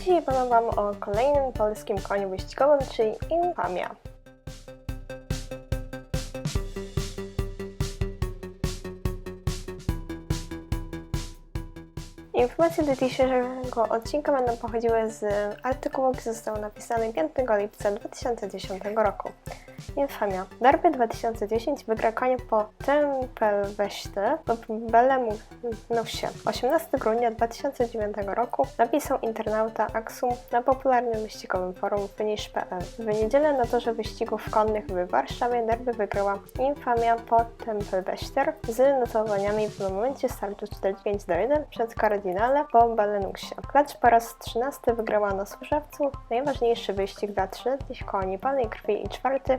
Dzisiaj powiem Wam o kolejnym polskim koniu wyścigowym, czyli Infamia. Informacje do dzisiejszego odcinka będą pochodziły z artykułu, który został napisany 5 lipca 2010 roku. Infamia. Derby 2010 wygra konie po Tempelwechte lub Belemusie. 18 grudnia 2009 roku napisał internauta Axum na popularnym wyścigowym forum Finish.pl. W niedzielę na torze wyścigów konnych w Warszawie derby wygrała Infamia po Tempelwechter z notowaniami w momencie startu 4-5 do 1 przed Kardinale po Belenusie. Klacz po raz 13 wygrała na Służewcu, najważniejszy wyścig dla 3 koni pełnej krwi i czwarty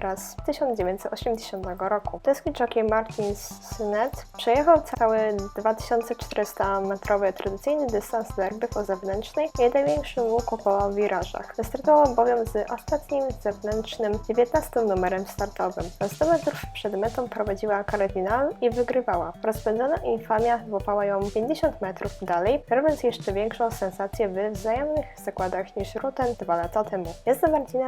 raz z 1980 roku. Deski jockey Martin Snet przejechał cały 2400-metrowy tradycyjny dystans derby po zewnętrznej i największym łuku po wirażach. Wystartował bowiem z ostatnim zewnętrznym 19 numerem startowym. Na 100 metrów przed metą prowadziła Cardinal i wygrywała. Rozpędzona infamia złapała ją 50 metrów dalej, robiąc jeszcze większą sensację w wzajemnych zakładach niż Ruten dwa lata temu. Jazda Martina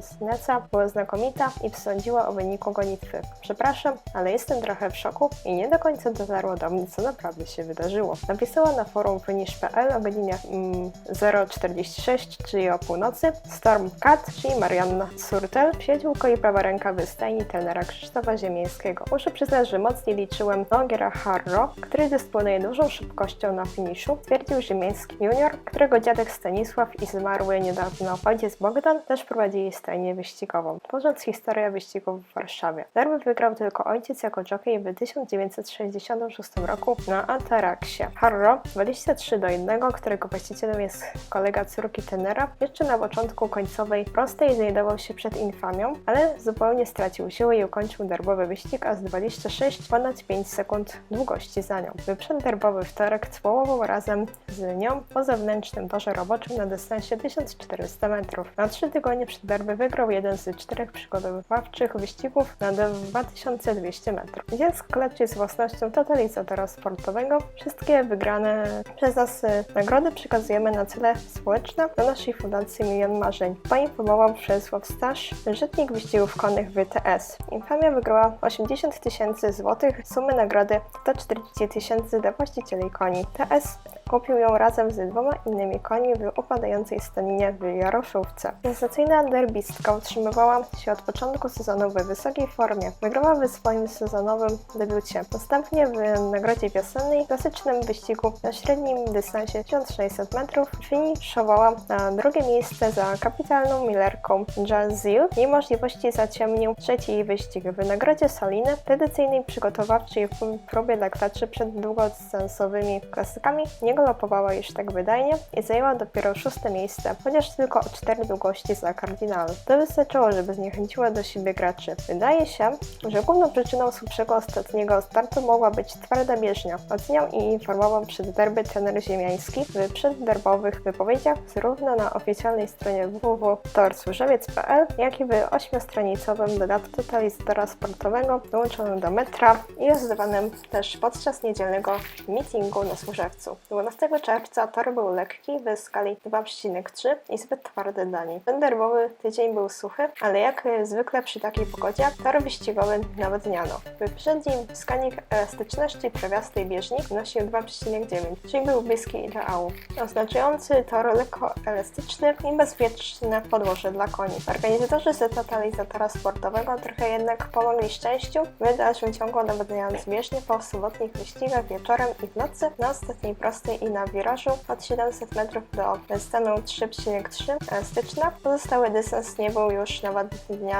Sneca była znakomita i sądziła o wyniku gonitwy. Przepraszam, ale jestem trochę w szoku i nie do końca dotarło do mnie, co naprawdę się wydarzyło. Napisała na forum finish.pl o godzinie mm, 0.46, czyli o północy, Storm Cat, czyli Marianna Surtel, przyjaciółka i prawa ręka wystajni trenera Krzysztofa Ziemińskiego. Muszę przyznać, że mocniej liczyłem na Ogiera Harro, który dysponuje dużą szybkością na finiszu, stwierdził Ziemiński junior, którego dziadek Stanisław i zmarły niedawno ojciec Bogdan też prowadzili stajnię wyścigową, tworząc historię wyścigów w Warszawie. Derby wygrał tylko ojciec jako jockey w 1966 roku na Ataraksie. Harro 23 do 1, którego właścicielem jest kolega córki tenera, jeszcze na początku końcowej prostej znajdował się przed infamią, ale zupełnie stracił siłę i ukończył derbowy wyścig, a z 26 ponad 5 sekund długości za nią. W przedderbowy wtorek cłołował razem z nią po zewnętrznym torze roboczym na dystansie 1400 metrów. Na trzy tygodnie przed derby wygrał jeden z czterech przygotowawczych wyścigów na 2200 metrów. Więc klacz jest własnością totalizatora sportowego. Wszystkie wygrane przez nas e, nagrody przekazujemy na cele społeczne do naszej Fundacji Milion Marzeń. Poinformował Przemysław Stasz, rzecznik wyścigów konnych WTS. Infamia wygrała 80 tysięcy złotych, sumy nagrody 140 tysięcy dla właścicieli koni. TS kupił ją razem z dwoma innymi koni w upadającej staninie w Jaroszówce. Sensacyjna derbistka utrzymywała się od początku sezonu w wysokiej formie. Wygrała w swoim sezonowym debiucie. Następnie w nagrodzie wiosennej, klasycznym wyścigu na średnim dystansie 1600 metrów, finiszowała na drugie miejsce za kapitalną Millerką Jazil. Jej możliwości zaciemnił trzeci jej wyścig w nagrodzie Soliny, tradycyjnej przygotowawczej próbie dla klaczy przed długodystansowymi klasykami. Nie galopowała już tak wydajnie i zajęła dopiero szóste miejsce, chociaż tylko o cztery długości za kardynal. To wystarczyło, żeby zniechęciła do siebie graczy. Wydaje się, że główną przyczyną słabszego ostatniego startu mogła być twarda bieżnia. Oceniał i informował przed derby trener ziemiański w przedderbowych wypowiedziach zarówno na oficjalnej stronie www.torsłużewiec.pl, jak i w ośmiostronicowym dodatku totalizatora sportowego dołączonym do metra i rozdawanym też podczas niedzielnego meetingu na Służewcu. 12 czerwca tor był lekki w skali 2,3 i zbyt twardy dla niej. Ten derbowy tydzień był suchy, ale jak zwykle przy takiej pogodzie tor wyścigowy nawodniano. Wyprzedzi wskaźnik elastyczności prawiastej bieżni wynosił 2,9, czyli był bliski ideału, oznaczający tor lekko elastyczny i bezpieczne podłoże dla koni. Organizatorzy z totalizatora sportowego trochę jednak pomogli szczęściu, w dalszym ciągu nawodniając bieżnię po sobotnich wyścigach wieczorem i w nocy na ostatniej prostej i na wirażu od 700 metrów do stanu 3,3 elastyczna. Pozostały dystans nie był już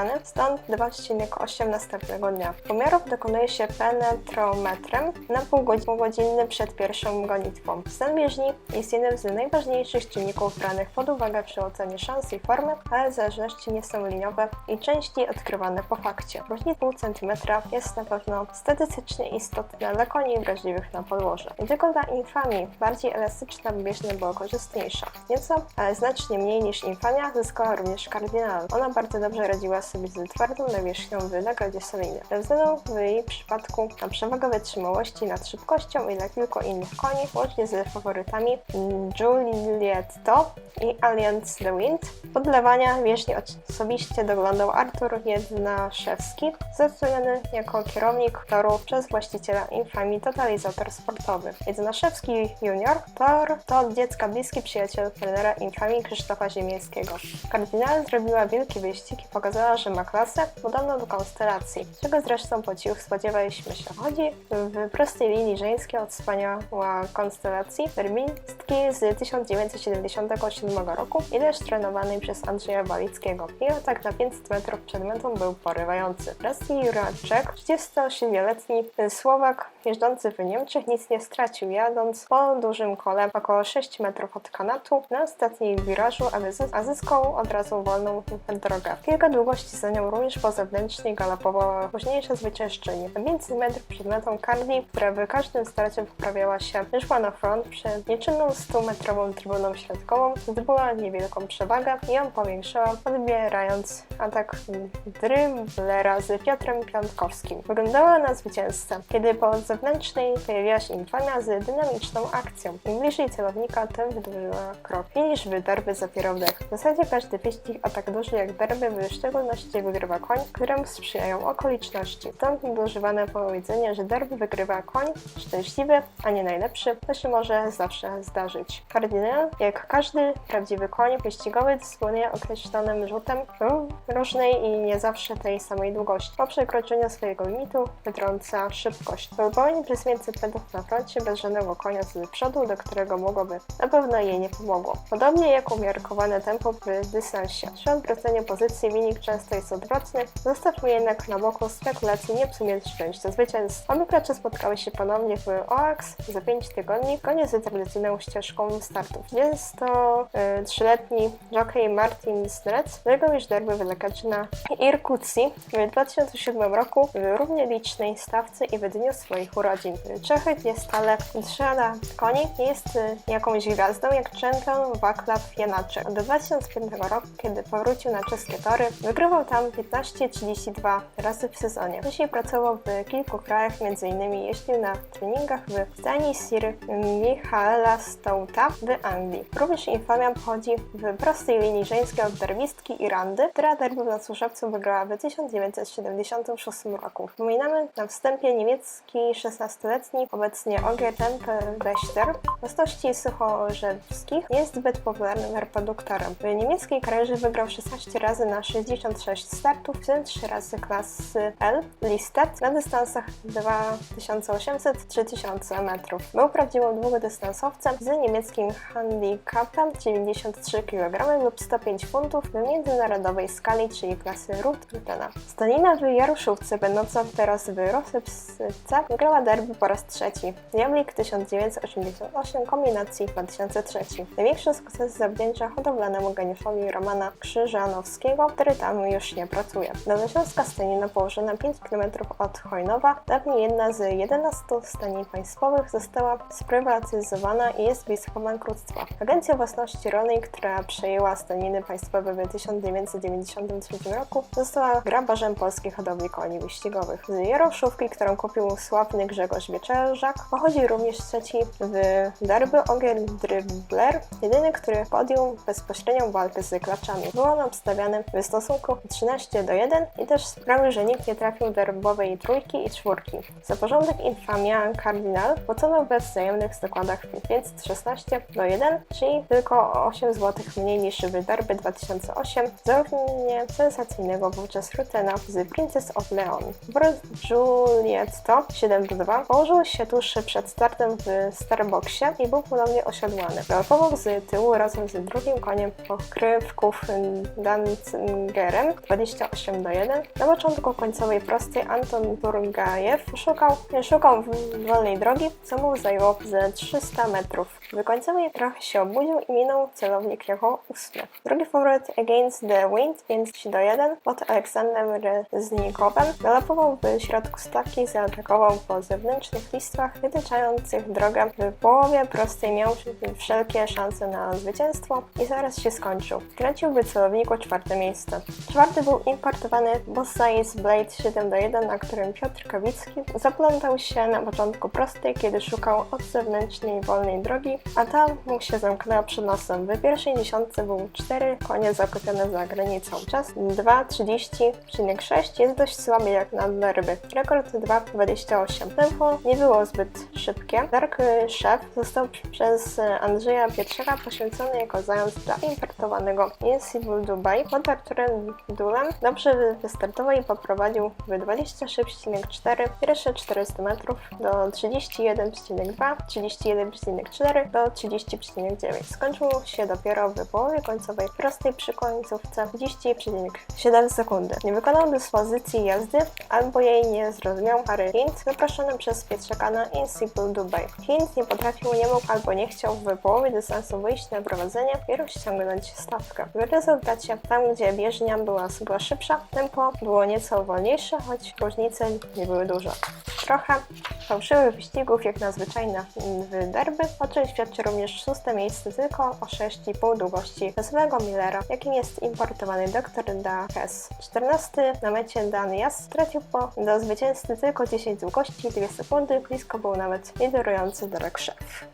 nawadniany, stąd 2,8 następnego dnia. Pomiarów dokonuje się penetrometrem na półgodzinny przed pierwszą gonitwą. Stan bieżni jest jednym z najważniejszych czynników branych pod uwagę przy ocenie szans i formy, ale zależności nie są liniowe i częściej odkrywane po fakcie. Różnica pół centymetra jest na pewno statystycznie istotna dla koni wrażliwych na podłoże. Nie tylko dla infamii, bardziej elastyczna, bieżnia była korzystniejsza. Nieco, ale znacznie mniej niż Infamia zyskała również Cardinal. Ona bardzo dobrze radziła sobie z twardą nawierzchnią w nagrodzie Seliny. Ze względu w jej przypadku na przewagę wytrzymałości nad szybkością i na kilku innych koni, łącznie z faworytami Giulietto i Allianz The Wind. Podlewania wieżni osobiście doglądał Artur Jednaszewski, zatrudniony jako kierownik toru przez właściciela Infamii Totalizator Sportowy. Jednaszewski Junior tor to od dziecka bliski przyjaciel trenera Infamii Krzysztofa Ziemińskiego. Kardynal zrobiła wielki wyścig i pokazała, że ma klasę podobną do konstelacji, czego zresztą po cichu spodziewaliśmy się. Chodzi w prostej linii żeńskiej od wspaniała konstelacji terministki z 1977 roku i też trenowanej przez Andrzeja Balickiego. Jej atak na 500 metrów przed metą był porywający. Wesley Juraczek, 37-letni Słowak jeżdżący w Niemczech, nic nie stracił, jadąc po dużym kole około 6 metrów od kanatu na ostatniej wirażu, a zyskał od razu wolną drogę. Kilka długości zajął również po zewnętrznej galopowała późniejsze zwyciężczyni. 500 metrów przed metą Cardi, która w każdym starcie poprawiała się, wyszła na front przed nieczynną 100-metrową trybuną środkową, zdobyła niewielką przewagę i ją powiększyła, odbierając atak dryblera z Piotrem Piątkowskim. Wyglądała na zwycięzcę, kiedy po zewnętrznej pojawiła się infamia z dynamiczną akcją. Im bliżej celownika, tym wydłużyła krok. Finisz w derby zapierał dech. W zasadzie każdy wyścig, a tak duży jak derby, w szczególności wygrywa koń, któremu sprzyjają okoliczności. Stąd używane powiedzenie, że derby wygrywa koń szczęśliwy, a nie najlepszy, to się może zawsze zdarzyć. Kardynal, jak każdy prawdziwy koń wyścigowy, dysponuje określonym rzutem różnej i nie zawsze tej samej długości. Po przekroczeniu swojego limitu wytrąca szybkość. Wywołanie przez centymetrów na froncie bez żadnego konia z przodu, do którego mogłoby na pewno jej nie pomogło. Podobnie jak umiarkowane tempo w dystansie. Przy odwróceniu pozycji wynik często jest odwrotny, zostawmy jednak na boku spekulacji nie psuje szczęścia zwycięstwa. Oby gracze spotkały się ponownie w OAX za 5 tygodni, konie z tradycyjną ścieżką startów. Jest to y, trzyletni jockey Martin Snec, którego już derby wylekaczy na Irkucji w 2007 roku w równie licznej stawce i w dniu swoich urodzin. Czechy nie stale trzeba koni jest y, jakąś gwiazdą jak czempion Wacław Janaczek. Od 2005 roku, kiedy powrócił na czeskie tory, wygrywał tam 15-32 razy w sezonie. Wcześniej pracował w kilku krajach, m.in. jeździł na treningach w stani Sir Michaela Stouta w Anglii. Również infamia pochodzi w prostej linii żeńskiej od derbistki Irandy, która derby na służebcu wygrała w 1976 roku. Wspominamy na wstępie niemiecki 16-letni, obecnie Ogier Tempelwächter, własności suchorzewskich, jest zbyt popularnym reproduktorem. W niemieckiej karierze wygrał 16 razy na 66 startów, w tym 3 razy klasy L Listet na dystansach 2800-3000 metrów. Był prawdziwym długodystansowcem z niemieckim handicapem 93 kg lub 105 funtów w międzynarodowej skali, czyli klasy Rutena. Stanina w Jaruszówce, będąca teraz w Rosypsce, wygrała derby po raz trzeci. Diablik 1988, kombinacji 2003. Największy sukces zawdzięcza hodowlanemu geniuszowi Romana Krzyżanowskiego, który tam już nie pracuje. Dolnośląska Stanina położona 5 km od Chojnowa, dawniej jedna z 11 stani państwowych, została sprywatyzowana i jest blisko bankructwa. Agencja Własności Rolnej, która przejęła staniny państwowe w 1993 roku, została grabarzem polskiej hodowli koni wyścigowych. Z Jaroszówki, którą kupił sławny Grzegorz Wieczerzak, pochodzi również trzeci w derby Ogier Dribbler, jedyny, który podjął bezpośrednią walkę z klaczami. Był on obstawiany w stosunku 13 do 1 i też sprawił, że nikt nie trafił derbowej trójki i czwórki. Za porządek infamia Cardinal płacono we wzajemnych zakładach 516 do 1, czyli tylko o 8 zł mniej niż w derby 2008 za równie sensacyjnego wówczas Rutena z Princess of Leon. Boris Giulietto 7 do 2 położył się tuż przed startem w Starbucksie i był ponownie osiodłany. Galopował z tyłu razem z drugim koniem pokrywków Danzingerem 28 do 1. Na początku końcowej prostej Anton Turgajew szukał, szukał wolnej drogi, co mu zajęło ze 300 metrów. W końcowej trochę się obudził i minął celownik jako ósmy. Drugi faworyt Against the Wind 5 do 1 pod Aleksandrem Reznikowem galopował w środku stawki zaatakował po zewnętrznych listwach wytyczających drogę W połowie prostej miał wszelkie szanse na zwycięstwo i zaraz się skończył. Kręcił w celowniku czwarte miejsce. Czwarty był importowany Bossais Blade 7 do 1, na którym Piotr Kawicki zaplątał się na początku prostej, kiedy szukał od zewnętrznej wolnej drogi, a ta mu się zamknęła przed nosem. W pierwszej dziesiątce był 4 konie zakupione za granicą. Czas 2.30,6 jest dość słaby jak na derby. Rekord 2.28. Tempo nie było zbyt szybkie. Dark Chef został przez Andrzeja Pietrzaka poświęcony jako zając dla importowanego Insible Dubai pod Arturem Dulem. Dobrze wystartował i poprowadził w 26,4 pierwsze 400 metrów do 31,2, 31,4 do 30,9. Skończył się dopiero w połowie końcowej prostej przy końcówce 30,7 sekundy. Nie wykonał dyspozycji jazdy albo jej nie zrozumiał Harry Hint, zaproszony przez Pietrzaka na Insible Dubai. Hint nie potrafił, nie mógł albo nie chciał w połowie dystansu wyjść na prowadzenie i rozciągnąć stawkę. W rezultacie, tam gdzie bieżnia była, była szybsza, tempo było nieco wolniejsze, choć różnice nie były duże. Trochę fałszywych wyścigów, jak na w derby, o czym świadczy również szóste miejsce tylko o 6,5 długości czasowego Millera, jakim jest importowany Dr. Da Hess. 14 na mecie Dan Jas stracił po do zwycięzcy tylko 10 długości i 2 sekundy, blisko był nawet liderujący Derek Szef.